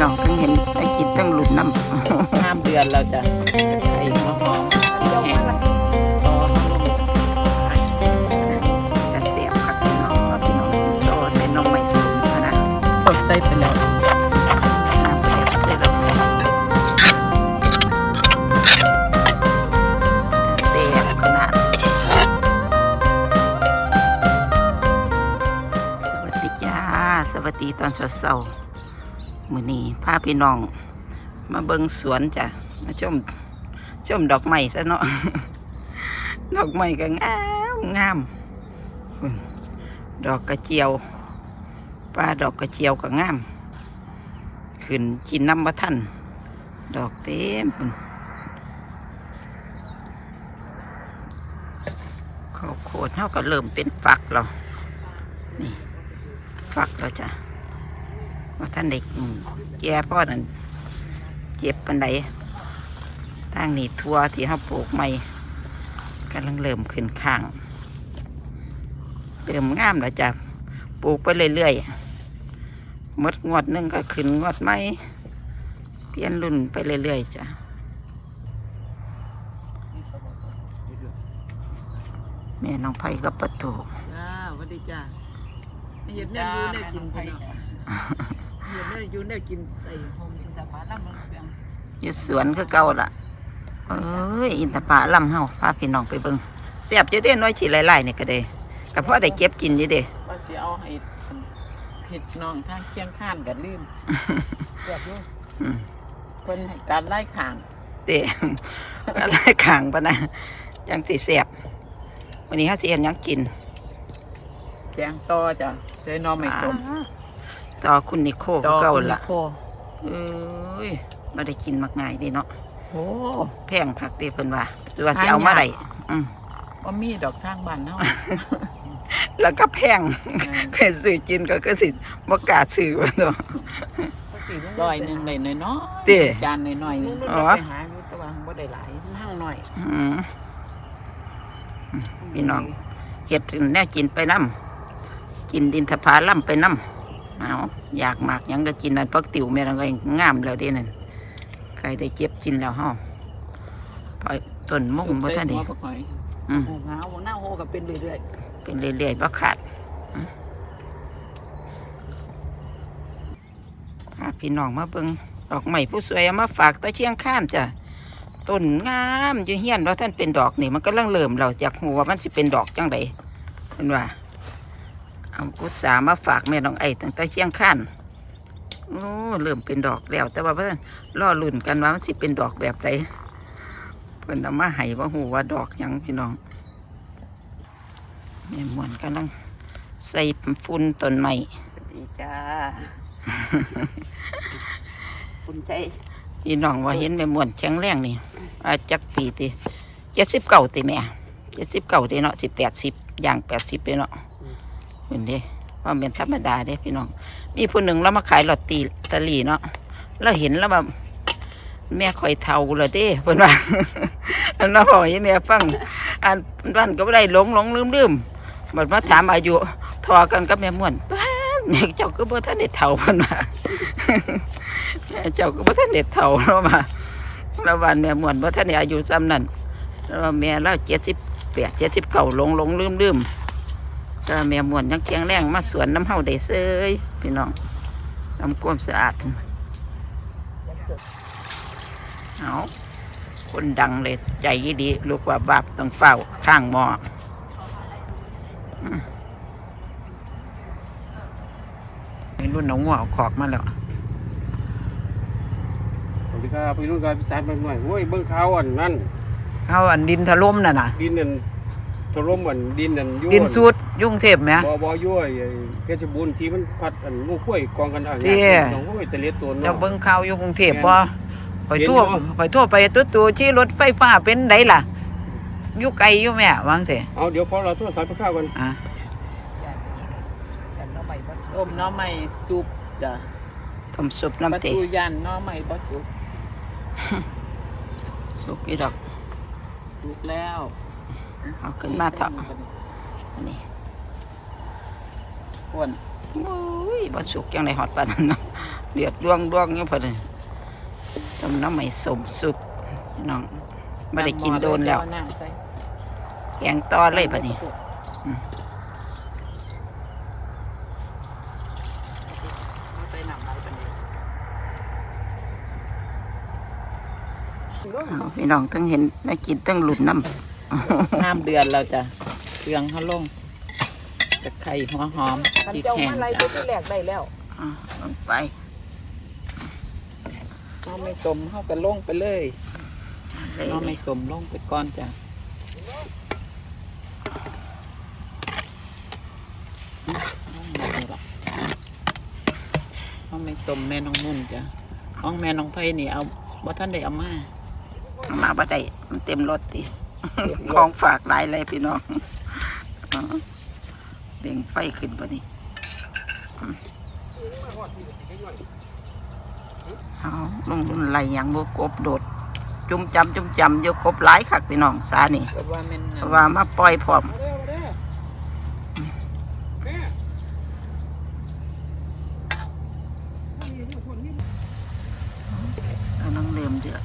น้องทั้งเห็นได้กินทั้งหลุดน้ำห้ามเดือนเราจะใส่มะพร้าวแห้งต่อแต่เสียบครับพี่น้องว่าพี่น้องโตใส่นมไม่สูงนะกดใส่ไปแล้วน้ำเสียบใส่ลงไปแต่เสียบขนาดสวัสดีจ้าสวัสดีตอนเช้าๆ มือนี้พาพี่น้อง มาเบิงสวนจ้ะมาชมชมดอกไม้ซะเนาะดอกไม้ก็งามงามดอกกระเจียวปลาดอกกระเจียวก็งาม ขึ้นกินน้ำบะทันดอกเต็มข้าวโคดเขาก็เริ่มเป็นฝักแล้วนี่ฝักแล้วจ้ะ ว่าท่านเด็กแก่พ่อนั่นเจ็บปันไดทางนี้ทั่วที่เขาปลูกใหม่กำลังเริ่มขึ้นข้างเริ่มงามแล้วจ้ะปลูกไปเรื่อยๆหมดงวดหนึงก็ขึ้นงวดใหม่เปลี่ยนรุ่นไปเรื่อยๆจ้ะแม่น้องไผ่กับประตูจ้าสวัสดีจ้าเห็ดแม่ยูได้กินไป เนาะเห็ดแม่ยูได้กินไอ้หอมอินทผลัมมันเปรี้ยวอยู่สวนคือเก่าละเอ้ยอินทผลัมเฮาพาพี่น้องไปเบิ่งเสียบจะได้น้อยฉีหลายๆนี่ก็ได้ก็เพราะได้เก็บกินอยู่เด้ว่าสิเอาให้เห็ดน้องทางเคียงข้านกันลืมเกือบอยู่อืมเพิ่นให้การไล่ข่างเตะอะไรขางปะนะจังสิเสียบวันนี้เขาสิเห็นหยังกินแกงต่อจ้ะใส่หน้อไม่สม ต่อคุณนิโคต่อเก่าคุณละโคเอ้ยมาได้กินมักง่ายเดีเนาะโอ้แพงคักเดีเพิ่นว่าจะว่าสิเอามาได้อืมว่ามีดอกทางบ้านเฮาแล้วก็แพงเคยซื้อกินก็คือสิบ่กล้าซื้อว่าเนาะร้อยหนึ่งเลยน้อยๆเด้จานน้อยๆนึงอ๋อไปหาอยู่แต่ว่าบ่ได้หลายห้างน้อยอืมพี่น้องเฮ็ดถึงแน่กินไปน้ำกินดินทผาล่ำไปน้ำ เอาอยากมากหยังก็กินนั่นพักติ๋วแม่นก็งามแล้วเด้นั่นใครได้เจ็บกินแล้วเฮาปล่อยต้นมุ่งบ่ทันได้ได้หัวผักหอยอืมโอ้หาวหน้าโหก็เป็นเรื่อยเป็นเรื่อยๆบ่ขาดอืมพาพี่น้องมาเบิ่งดอกไม้ผู้สวยเอามาฝากตะเชียงข้านจ้ะต้นงามอยู่เฮียนเราท่านเป็นดอกนี่มันก็เริ่มเริ่มเราจากหัวามันสิเป็นดอกจังไดเห็นว่า เอาอุตสาห์มาฝากแม่น้องไอ้ตั้งแต่เชียงข้านโอ้เริ่มเป็นดอกแล้ว แต่ว่าเพิ่นรอลุ่นกันว่ามันสิเป็นดอกแบบใดเพิ่นเอามาให้ว่าหูว่าดอกหยังพี่น้องแม่มวนกำลังใส่ฝุ่นต้นไม้ๆดีจ้าคุณใส่พี่น้องว่าเห็นแม่มวนแข็งแรงนี่อาจักปีติเจ็ดสิบเก้าติแม่เจ็ดสิบเก้าติเนาะสิแปดสิบอย่างแปดสิบเลยเนาะ เห็นเด้ว่าเป็นธรรมดาเด้พี่น้อง มีผู้หนึ่งเรามาขายลอตเตอรี่เนาะเราเห็นแล้วแบบแม่คอยเท่าเลยเด้เพิ่นว่าอันนั้นบอกให้แม่ฟังอันวันก็ไม่ได้หลงหลงลืมลืมบัดมาถามอายุทอกันกับแม่ม่วนแม่เจ้าก็บ่ทันได้เท่าเพิ่นว่าแม่เจ้าก็บ่ทันได้เท่าเนามาแล้ววันแม่ม่วนบ่ทันอายุซ้ำนั้นแล้วแม่เราเจ็ดสิบแปดเจ็ดสิบเก้าหลงหลงลืมลืม แต่ว่าแม่ม่วนยังแข็งแรงมาสวนน้ำเฮาได้เซยพี่น้องทำความสะอาดเอาคนดังเลยใจดีลูกว่าบาปต้องเฝ้าข้างหม้ออืมรุ่นหนองงัวเอาขอกมาแล้วสวัสดีครับพี่รุ่นการพิสานไปหน่อยโอ้ยเบิ่งข่าวอันนั่นเขาอันดินถล่มน่ะนะดินนั่นถล่มอันดินนั่นยั่วดินสูด ยุ่งเทพไหม บ่บ่ยั่วไอ้เพชรบูรณ์ที่มันพัดอันงูข้วยกองกันอ่างเจ้ น้องโอ้ยตะเลียดตัวเจ้าเนาะ เบิ่งข่าวอยู่กรุงเทพบ่ข่อยเห็นทั่วบ่ข่อยทั่วไปตุ๊ตัวชี้รถไฟฟ้าเป็นไดล่ะอยู่ไกลอยู่แม่วางสิเอาเดี๋ยวพอเราโทรศัพท์ไปข้าวกันอะต้มหน้อไม่ซุปจ้ะผมสุบประน้ำเตะตูยันหน้อไม่บ่สุกสุกอีดอก สุกแล้วเอาขึ้นมาเถอะอันนี้ อ้วนโอ้ยบ่สุกจังไดฮอดปานนั้นเนาะเดือดดวงดวงอยู่พอดีต้มน้ำใหม่สมสุกพี่น้องไม่ได้กินโดนแล้วเอาน้ำใส่แกงต่อเลยปะนี่เอาใส่น้ำไหลปานนี้เอาพี่น้องทั้งเห็นได้กินทั้งหลุดน้ำน้ำเดือดแล้วจ้ะเครื่องเขาลง จะไข่หัวหอมพริกแห้งจ้ะที่แรกได้แล้วอะลงไปน้องไม่สมเขาก็ลงไปเลยเลยน้องไม่สมลงไปก่อนจ้ะน้องไม่สมแม่น้องนุ่นจ้ะน้องแม่น้องไผ่นี่เอาบ่ท่านได้เอามาเอามาบ่ได้มันเต็มรถติของฝากหลายเลยพี่น้องอ๋อ เบ่งไฟขึ้นปะนี่อืมเอาลงรุ่นไหลอย่างโบกบโดด จุ่มจำจุ่มจำโยกบหลายคักพี่น้องซานี่ก็ว่าแม่นเพนั่นราะว่ามาปล่อยพร้อมมาเด้อมาเด้อแม่นี่ทุกคนนี่เอาน้องเริ่มเดือด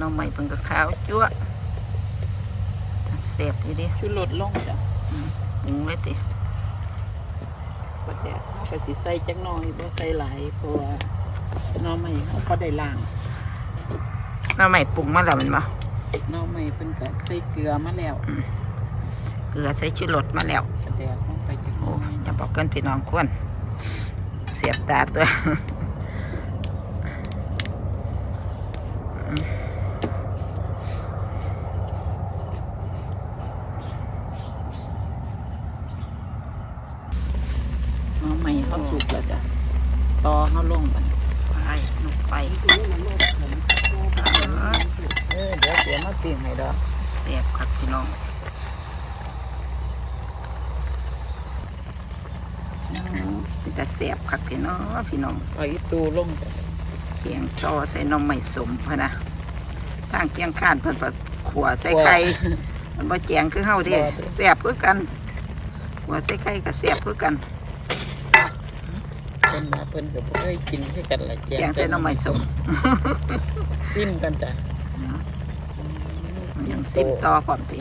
น้องใหม่เพิ่งก็ขาวจั่วเสียบทีเดียวชุดรถลงจ้ะปรุงเลยติ ประเดี๋ยวเขาก็สิใส่จักหน่อยบ่ใส่หลายเพราะว่าน้องไม่เขาก็ได้ล้างน้องใหม่ปรุงมาแล้วแมันบ่น้องไม่เพิ่นก็ใส่เกลือมาแล้วเกลือใส่ชูรสมาแล้วประเดี๋ยวลงไปจักหโอ้น่อยอย่าบอกกันพี่น้องควรเสียบตาตัว น้องไม่เขาสุกแล้วจ้ะต่อเขาลงไปไปลงไปเออเดี๋ยวเดี๋ยวมาปิ้งให้ดอกเสียบครับพี่น้องเป็นแต่เสียบครับพี่น้องพี่น้องเอาอีตูลงจ้ะเกียงจอใส่นมไม่สมพะนะทางเกียงข้านเพิ่นก็ขัวใส่ไข่มันบ่แจงคือเฮาเด้เสียบคือกันขัวใส่ไข่ก็เสียบคือกันเพิ่นมาเพิ่นก็บ่เคยกินคือกันละแจงใส่นมไม่สมซิมกันจ้ะยังซิมต่อความสิ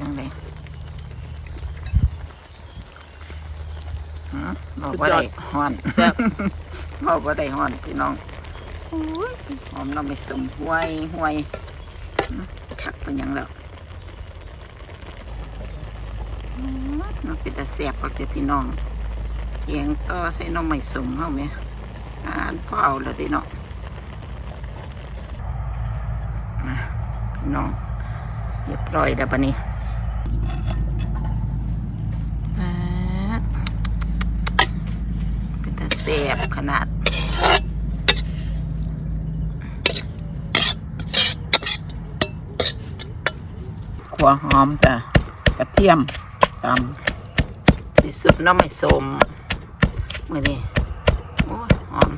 ยังไงหือบอกว่าได้ฮ้อนแซ่บบอกว่าได้ฮ้อนพี่น้องโอ้ยหอมน้ำไม่สมห้วยห้วยหือคัก เป็นยังแล้วมันเป็นแต่แสบพักเดีพี่น้องเกียงต่อใส่น้ำไม่สมเฮาไหมอ่านพอเอาแล้วที่น้องพี่น้องเรียบร้อยแล้วปะนี้ป๊าเป็นแต่แสบขนาด หัวหอมจ้ะกระเทียมตำที่สุดน้ำไม่สมมื่อนี้โอ้ยหอม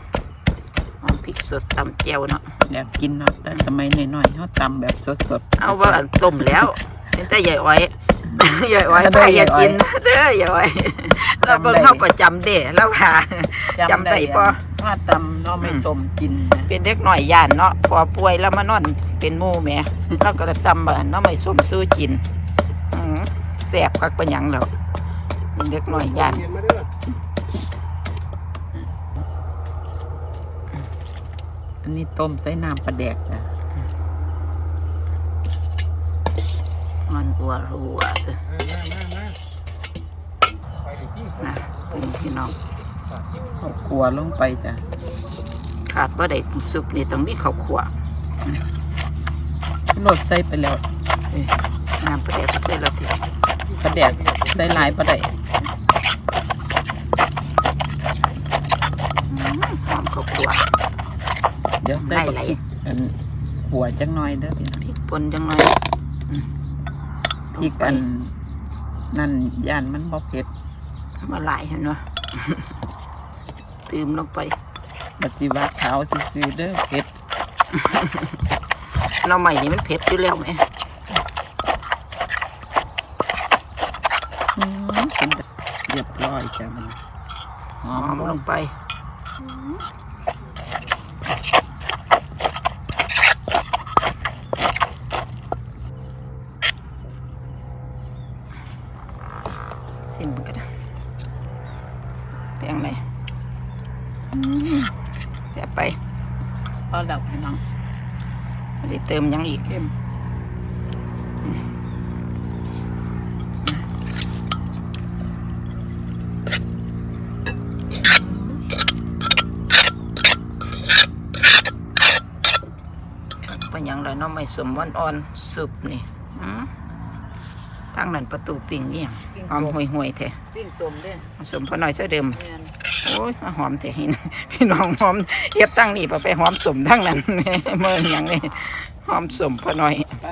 หอมพริกสดตำเจียวเนาะอยากกินเนาะแต่สมัยน้อยๆเขาตำแบบสดๆเอาว่าอันต้มแล้วเป็นแต่ใหญ่อ้อยใหญ่อ้อยถ้าอยากกินเด้อใหญ่อ้อยเราเบิ่งเข้าประจำเด้แล้วว่าจำได้ปะ ว่าตำเราไม่สมกินนะเป็นเด็กหน่อยย่านเนาะพอป่วยแล้วมานอนเป็นหมู่แหม่แล้วก็เลยตำบ้านเนาะไม่ส้มสู้กินอือแสบคักเป็นหยังแล้วเป็นเด็กหน่อยย่านเรียนมาเด้ออันนี้ต้มใส่น้ำปลาแดกจ้ะมันอัวรัวเด้อมามามาไปดิที่นะเป็นพี่น้อง เอาขัวลงไปจ้ะขาดว่าได้ซุปนี่ต้องมีข้าวขัวรสใส่ไปแล้วน้ำปลาแดกใส่และทีปลาแดกใส่หลายปลาได้หอมข้าวขัวเดี๋ยวใส่ได้บักไหลพริกอันขัวจังน้อยเด้อพี่น้องพริกป่นจังหน่อยอืมพริกอันนั่นย่านมันบ่เผ็ดมาหลายเห็นวะ เติมลงไปปฏิบัติเท้าซื้อเด้อเผ็ดเราใหม่นี่มันเผ็ดอยู่แล้วไหมเรียบร้อยจ้ะมันหอมลงไป เติมหยังอีกเข้มเป็นหยังแล้วเนาะไม่สมวันอ่อนสุบนี่อืมทางนั้นประตูปิ่งนี่หยังปิ้งหอมสมห่วยห่วยๆแท้ปิ้งสมเด้สมพอหน่อยเสื้อเดิมแม่นโอ้ยมาหอมแต่หินพี่น้องหอมเฮ็ดตั้งนี่ไปไปหอมสมทั้งนั้นเมื่อหยังนี่ หอมสมพอหน่อยไป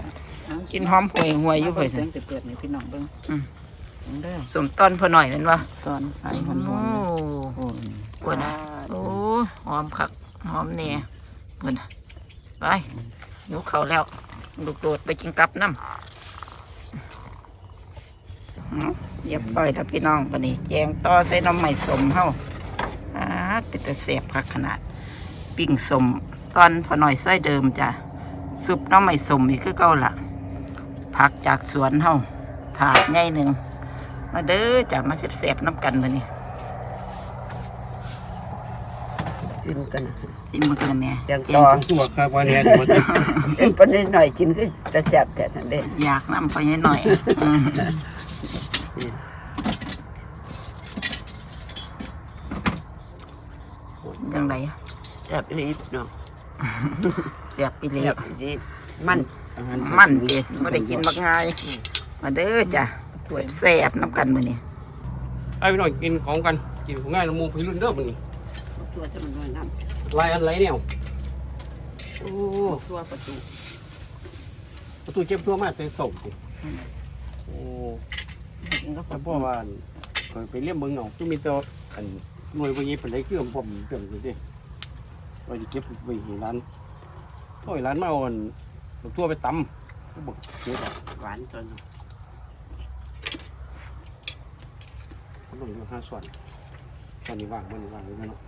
เอากินหอมห่วยห่วยๆอยู่ไปเพิ่นเสียงจะเปิดนี่พี่น้องเบิ่งอืมเบิ่งเด้อสมต้นพอหน่อยแม่นบ่ตอนไฟหอโอ้มๆโอ้ยปวดนะโอ้ยหอมคักหอมแน่ปวดนะไปหิวข้าวแล้วลูกโดดไปกินกับน้ำอื้อเรียบร้อยแล้วพี่น้องปนี้แจงต่อใส่น้ำใหม่สมเฮาอาดเป็นแต่เสียบคักขนาด ปิ้งสมตอนพอหน่อยส้อยเดิมจ้ะ ซุปน้ำใหม่สมอีกคือเก่าละผักจากสวนเฮาถาดใหญ่หนึ่งมาเด้อจ้ะมาเสียบๆน้ำกันมานี่กินกันนะสิมันกันแม่อย่างแจต่องตัวครับวันนี้มันเป็นประเด็นหน่อยกินคือจะแซ่บแต่ทันเด้อยากน้ำพอหน่อยอืมยังไงแซ่บรีบเนาะเสียบไปเลยแซ่บรีบมันมันเด็ดไม่ได้กินบักง่ายมาเด้อจ้ะถ้วยแซ่บน้ำกันมือนี่ไอ้พี่น้องกินของกันกินของง่ายละมูพี่รุ่นเด้อมันนี่ตัวจะมันน้อยน้ลายอันไรเนี่ยโอ้ำตัวประตูประตูเก็บตัวมาใส่ส่งสิโอ้กินก็พถ้าอพ่อว่าเคยไปเลี้ยงเบิ่งเอาคือมีตัวอันหน่วยพวกนี้เป็นไรเครื่องผมเรื่องสิว่าจะเก็บไว้ให้ร้านพ่ อยร้านมาเอาอันเอาตัวไปตำก็บอกเก็บอะหวานจนเขาลงอยู่ห้าส่วนส่วนนี้ว่างมันว่างไว้แล้วเนาะ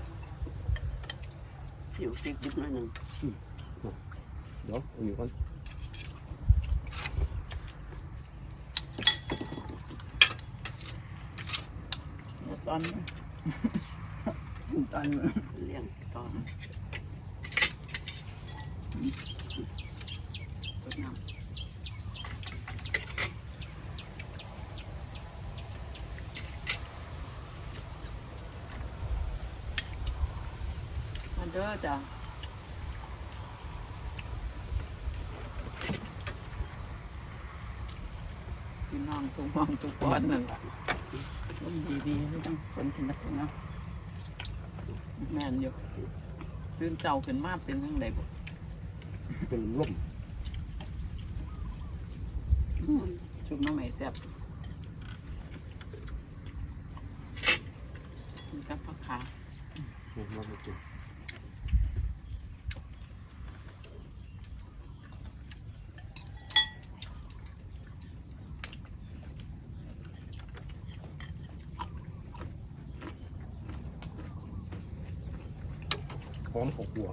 ผิวติดนิดหน่อยหนึงเดี๋ยวเอาอยู่ก่อนตอนตอนเลี้ยงตอนตดน้ำ มาเด้อจ้ะพี่น้องทุกห้องทุกคนนั่นแหละมันดีๆไม่ต้องคนถึงนักนะแม่นอยู่ตื่นเจ้าขึ้นมาเป็นทั้งใดบ่ เป็นล่มชุบน้ำใหม่แซ่บกินกับผักขามาไปกินหอมของหั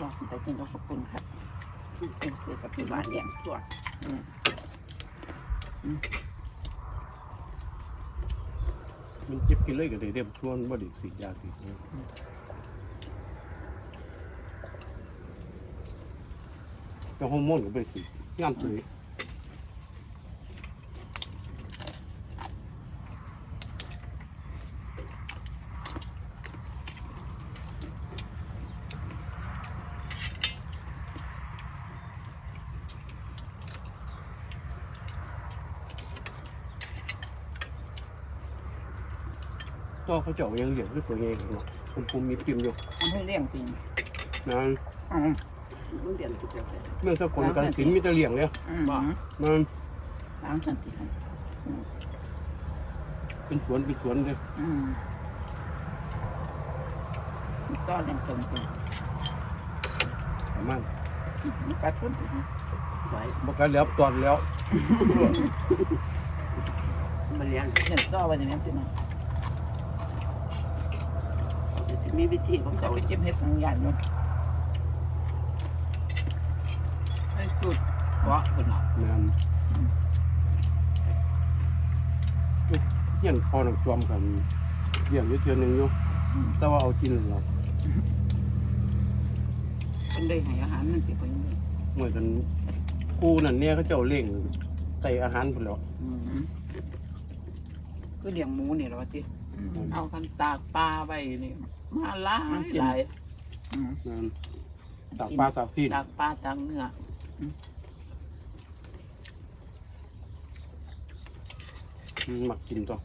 วว่าแต่กินกับขอบคุณค่ะเป็นเสือกับพี่บ้านเลี้ยงตัวมันเก็บกินเลยก็ได้เรียบชวนบ่ได้สียาสีดเนี่ยแต่ฮอร์โมนก็ไปสีดงามเลย ก็เขาเจาะยังเหลี่ยมด้วยตัวเองเนาะผมผมมีพิมพ์อยู่มันให้เลี้ยงจริงนะอืมมันเลี้ยงทุกอย่างเมื่อสักคนการสินมีแต่เลี้ยงเลยอืมมันล้างสันติเป็นสวนเป็นสวนเลยอืมก็เลี้ยงตรงจริงประมาณปัดพุ่นไว้บอกกันแล้วตอนแล้วมันเลี้ยงเนี่ยก็ว่าอย่างนี้ติเนาะ จะ มีวิธีของจะเขาไปเก็บเห็ดทางยานเนาะให้สุดเกาะคนเนาะแม่นเที่ยงพอหนังจวมกันเยี่ยมอยู่เทื่อหนึงอยู่แต่ว่าเอากินแล้วเป็นได้ให้อาหารมันสิไปยังไงเหมือนกันกูนั่นเนี่ยเขาเจ้าเล่งใส่อาหารไปแล้วอืมก็เลี้ยงหมูนี่แหละว่าติเอาคันตากปลาไว้นี่มาล้างหลายอืมนั่นตากปลาตากซีนตากปลาตากเนื้ออืมมักกินตัว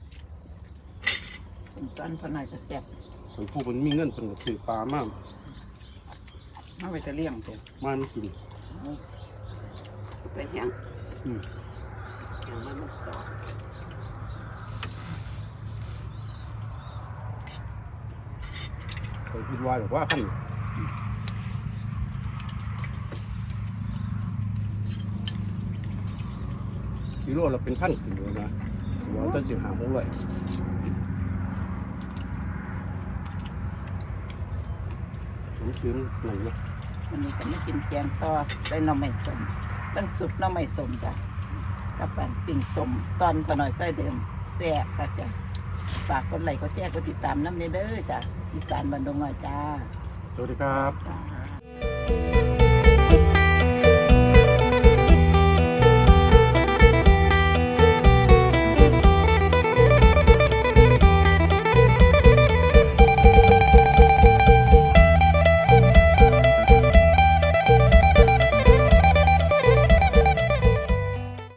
สมสันพอหน่อยจะแซ่บส่วนผู้มันมีเงินเป็นก็ซื้อปลามากเอาไปจะเลี้ยงเถอะมาไม่กินไปยังอืมยังมันมันต่อ เคยคิดว่าแบบว่าขั้นกิโลเราเป็นขั้นขึ้นเลยนะเดี๋ยวจะจืดหาหกเลยผมซื้อหนึ่งนะวันนี้ก็ไม่กินแกงต่อได้หน้ำไม่สมเป็นสุดหน้ำไม่สมจ้ะกับปันปิ้งสมตอนพอหน่อยใส่เดิมแซ่บค่ะจ้ะฝากกดไหลกดแชร์กดติดตามน้ำเด้อจ้ะ อีสานบันดงหน่อยจ้า สวัสดีครับ จ้า